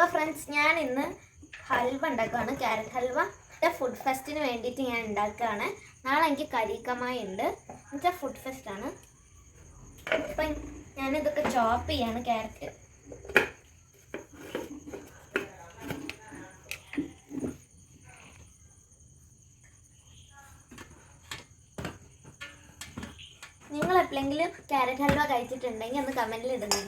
അപ്പോൾ ഫ്രണ്ട്സ് ഞാൻ ഇന്ന് ഹൽവ ഉണ്ടാക്കുകയാണ് ക്യാരറ്റ് ഹൽവ. എന്റെ ഫുഡ് ഫെസ്റ്റിന് വേണ്ടിയിട്ട് ഞാൻ ഉണ്ടാക്കുകയാണ്. നാളെ എനിക്ക് കരീക്കമായി ഉണ്ട് എന്നുവെച്ചാൽ ഫുഡ് ഫെസ്റ്റാണ് അപ്പം ഞാനിതൊക്കെ ചോപ്പ് ചെയ്യാണ് ക്യാരറ്റ് നിങ്ങൾ എപ്പോഴെങ്കിലും ക്യാരറ്റ് ഹൽവ കഴിച്ചിട്ടുണ്ടെങ്കിൽ ഒന്ന് കമന്റിൽ ഇടുന്നേ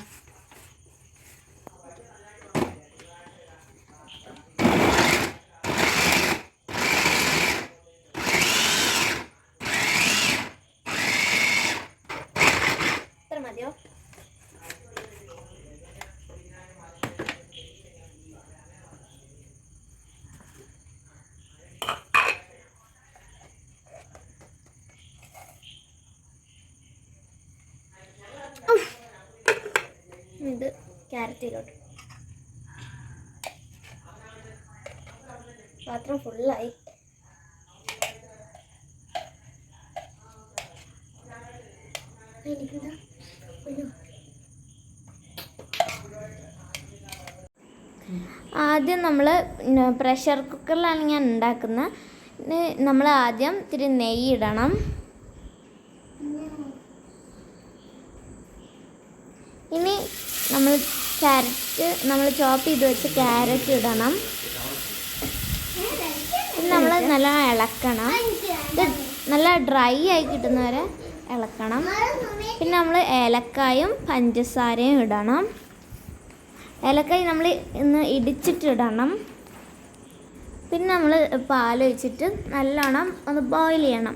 ഇത് ക്യാരറ്റിലോട്ട്. പാത്രം ഫുള്ളായി. ആദ്യം നമ്മൾ പ്രഷർ കുക്കറിലാണ് ഞാൻ ഉണ്ടാക്കുന്നത് നമ്മൾ ആദ്യം ഇത്തിരി നെയ്യ് ഇടണം. ഇനി നമ്മൾ ക്യാരറ്റ് നമ്മൾ ചോപ്പ് ചെയ്ത് വെച്ച് ക്യാരറ്റ് ഇടണം. നമ്മൾ നല്ല ഇളക്കണം. ഇത് നല്ല ഡ്രൈ ആയി കിട്ടുന്നവരെ ഇളക്കണം. പിന്നെ നമ്മൾ ഏലക്കായും പഞ്ചസാരയും ഇടണം. ഏലക്കായ നമ്മൾ ഇന്ന് ഇടിച്ചിട്ടിടണം പിന്നെ നമ്മൾ പാൽ ഒഴിച്ചിട്ട് നല്ലോണം ഒന്ന് ബോയിൽ ചെയ്യണം.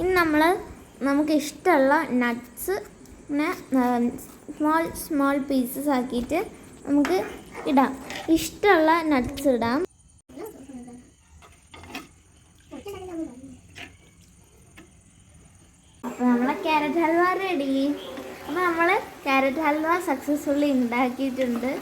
ഇനി നമ്മൾ നമുക്ക് ഇഷ്ടമുള്ള നട്ട്സ് ഇങ്ങനെ സ്മോൾ സ്മോൾ പീസസ് ആക്കിയിട്ട് നമുക്ക് ഇടാം. ഇഷ്ടമുള്ള നട്ട്സ് ഇടാം. അപ്പോൾ നമ്മളെ ക്യാരറ്റ് ഹൽവ റെഡി അപ്പോൾ നമ്മൾ ക്യാരറ്റ് ഹൽവ സക്സസ്ഫുള്ളി ഉണ്ടാക്കിയിട്ടുണ്ട്.